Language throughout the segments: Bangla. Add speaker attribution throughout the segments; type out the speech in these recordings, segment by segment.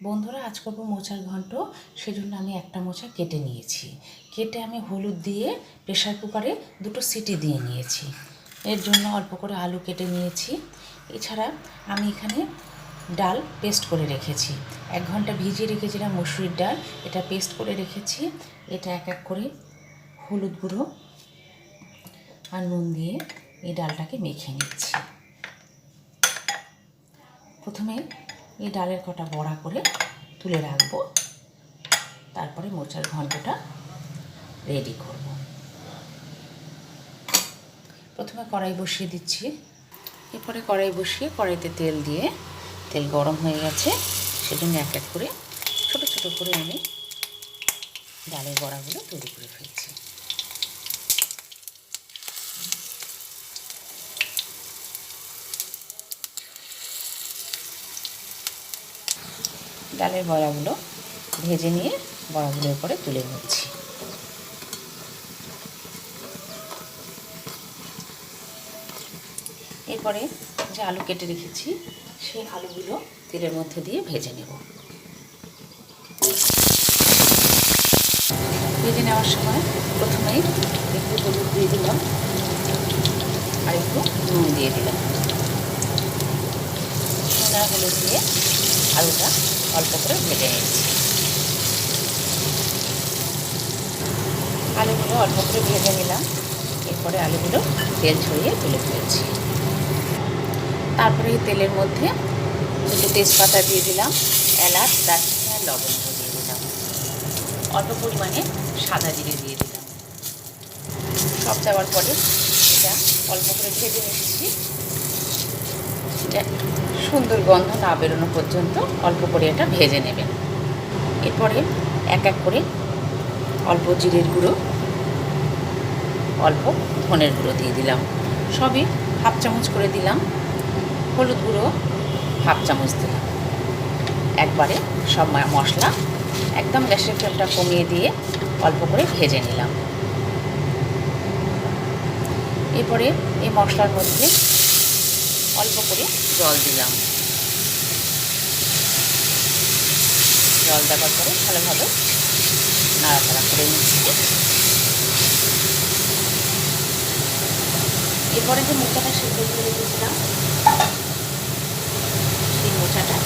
Speaker 1: বন্ধুরা, আজ করব মোচার ঘন্ট। সেজন্য আমি একটা মোচা কেটে নিয়েছি। কেটে আমি হলুদ দিয়ে প্রেশার কুকারে দুটো সিটি দিয়ে নিয়েছি। এর জন্য অল্প করে আলু কেটে নিয়েছি। এছাড়া আমি এখানে ডাল পেস্ট করে রেখেছি। এক ঘণ্টা ভিজিয়ে রেখেছিলাম মসুরির ডাল। এটা পেস্ট করে রেখেছি। এটা এক এক করে হলুদ গুঁড়ো আর নুন দিয়ে এই ডালটাকে মেখে নিচ্ছি। প্রথমে এই ডালের কটা বড়া করে তুলে রাখব। তারপরে মোচার ঘন্টটা রেডি করব। প্রথমে কড়াই বসিয়ে দিচ্ছি। এরপরে কড়াই বসিয়ে কড়াইতে তেল দিয়ে, তেল গরম হয়ে গেছে, সেজন্য এক এক করে ছোট ছোট করে আমি ডালের বড়াগুলো তৈরি করে ফেলছি। ডালের বড়াগুলো ভেজে নিয়ে বড়াগুলোর পরে তুলে নিচ্ছি। এরপরে যে আলু কেটে রেখেছি, সেই আলুগুলো তেলের মধ্যে দিয়ে ভেজে নেব। ভেজে নেওয়ার সময় প্রথমেই একটু হলুদ দিয়ে দিলাম আর একটু নুন দিয়ে দিলাম। নুন হলুদ দিয়ে আলুটা অল্প করে ভেজে নিচ্ছি আলুগুলো অল্প করে ভেজে নিলাম এরপরে আলুগুলো তেল ছড়িয়ে তুলে ফেলছি তারপরে তেলের মধ্যে দুটো তেজপাতা দিয়ে দিলাম এলাচ দারচিনি আর লবঙ্গ দিয়ে দিলাম অল্প পরিমাণে সাদা জিরে দিয়ে দিলাম সব দেওয়ার পরে এটা অল্প করে ভেজে নিচ্ছি এটা সুন্দর গন্ধ না বেরোনো পর্যন্ত অল্প করে এটা ভেজে নেবেন। এরপরে এক এক করে অল্প জিরের গুঁড়ো, অল্প ধনের গুঁড়ো দিয়ে দিলাম। সবই হাফ চামচ করে দিলাম, হলুদ গুঁড়ো হাফ চামচ দিলাম। একবারে সব মশলা একদম গ্যাসের ফ্লেমটা কমিয়ে দিয়ে অল্প করে ভেজে নিলাম। এরপরে এই মশলার মধ্যে অল্প করে জল দিলাম। জল দেওয়ার পরে ভালোভাবে নাড়াচাড়া করে নিচ্ছি। এরপরে যে মোচাটা সেদ্ধ করে রেখেছিলাম সেই মোচাটা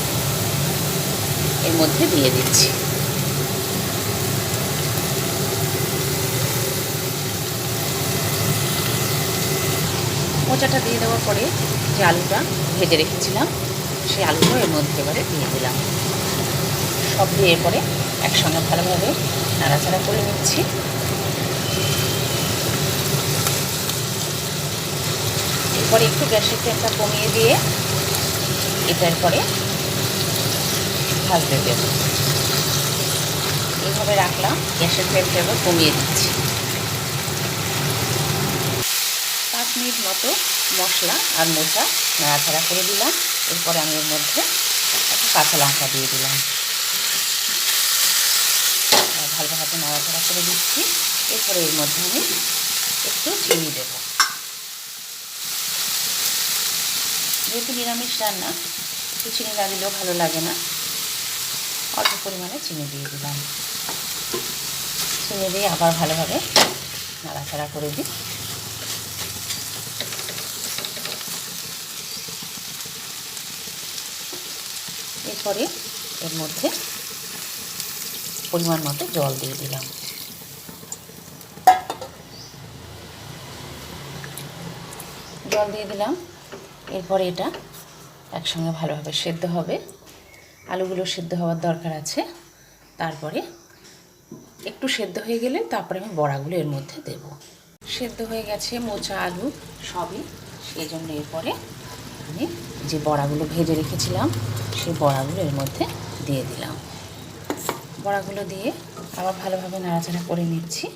Speaker 1: এর মধ্যে দিয়ে দিচ্ছি। মোচাটা দিয়ে দেওয়ার পরে যে আলুটা ভেজে রেখেছিলাম, সেই আলুটা এর মধ্যে এবারে দিয়ে দিলাম। সব দিয়ে এরপরে একসঙ্গে ভালোভাবে নাড়াচাড়া করে নিচ্ছি। এরপরে একটু গ্যাসের ফ্লেমটা কমিয়ে দিয়ে এটার পরে ভাজতে দেব। এইভাবে রাখলাম, গ্যাসের ফ্লেমটা এবার কমিয়ে দিচ্ছি। মিনিট মতো মশলা আর মোচা নাড়াচাড়া করে দিলাম। এরপরে আমি এর মধ্যে একটা কাঁচা লঙ্কা দিয়ে দিলাম। ভালোভাবে নাড়াচাড়া করে দিচ্ছি। এরপরে এর মধ্যে আমি একটু চিনি দেবো। যেহেতু নিরামিষ রান্না একটু চিনি না দিলেও ভালো লাগে না। অল্প পরিমাণে চিনি দিয়ে দিলাম। চিনি দিয়ে আবার ভালোভাবে নাড়াচাড়া করে দিই। এরপরে এর মধ্যে পরিমাণ মতো জল দিয়ে দিলাম। জল দিয়ে দিলাম। এরপরে এটা একসঙ্গে ভালোভাবে সেদ্ধ হবে। আলুগুলো সেদ্ধ হওয়ার দরকার আছে। তারপরে একটু সেদ্ধ হয়ে গেলে তারপরে আমি বড়াগুলো এর মধ্যে দেব। সেদ্ধ হয়ে গেছে মোচা, আলু সবই। সেই জন্য এরপরে আমি যে বড়াগুলো ভেজে রেখেছিলাম, সেই বড়াগুলো এর মধ্যে দিয়ে দিলাম। বড়াগুলো দিয়ে আবার ভালোভাবে নাড়াচাড়া করে নিচ্ছি।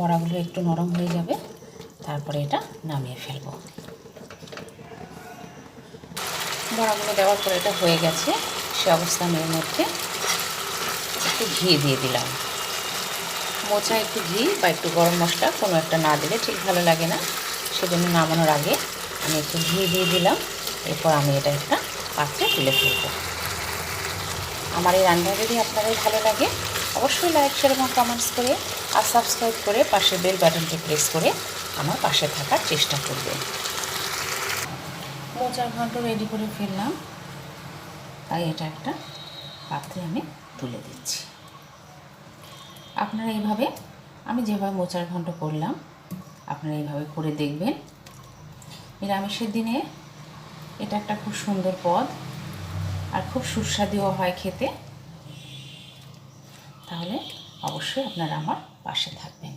Speaker 1: বড়াগুলো একটু নরম হয়ে যাবে, তারপরে এটা নামিয়ে ফেলব। বড়াগুলো দেওয়ার পরে এটা হয়ে গেছে, সে অবস্থা আমি এর মধ্যে একটু ঘি দিয়ে দিলাম। মোচা, একটু ঘি বা একটু গরম মশলা, কোনো একটা না দিলে ঠিক ভালো লাগে না। সেজন্য নামানোর আগে আমি একটু ঘি দিয়ে দিলাম। এরপর আমি এটা একটা পাত্রে তুলে ফেলব। আমার এই রান্না যদি আপনাদের ভালো লাগে, অবশ্যই লাইক শেয়ার এবং কমেন্টস করে আর সাবস্ক্রাইব করে পাশে বেল বাটনটি প্রেস করে আমার পাশে থাকার চেষ্টা করবেন। মোচার ঘন্ট রেডি করে ফেললাম। তাই এটা একটা পাত্রে আমি তুলে দিচ্ছি। আপনারা এইভাবে, আমি যেভাবে মোচার ঘন্ট করলাম, আপনারা এইভাবে করে দেখবেন। নিরামিষের দিনে এটা একটা খুব সুন্দর পদ, আর খুব সুস্বাদুও হয় খেতে। তাহলে অবশ্যই আপনারা আমার পাশে থাকবেন।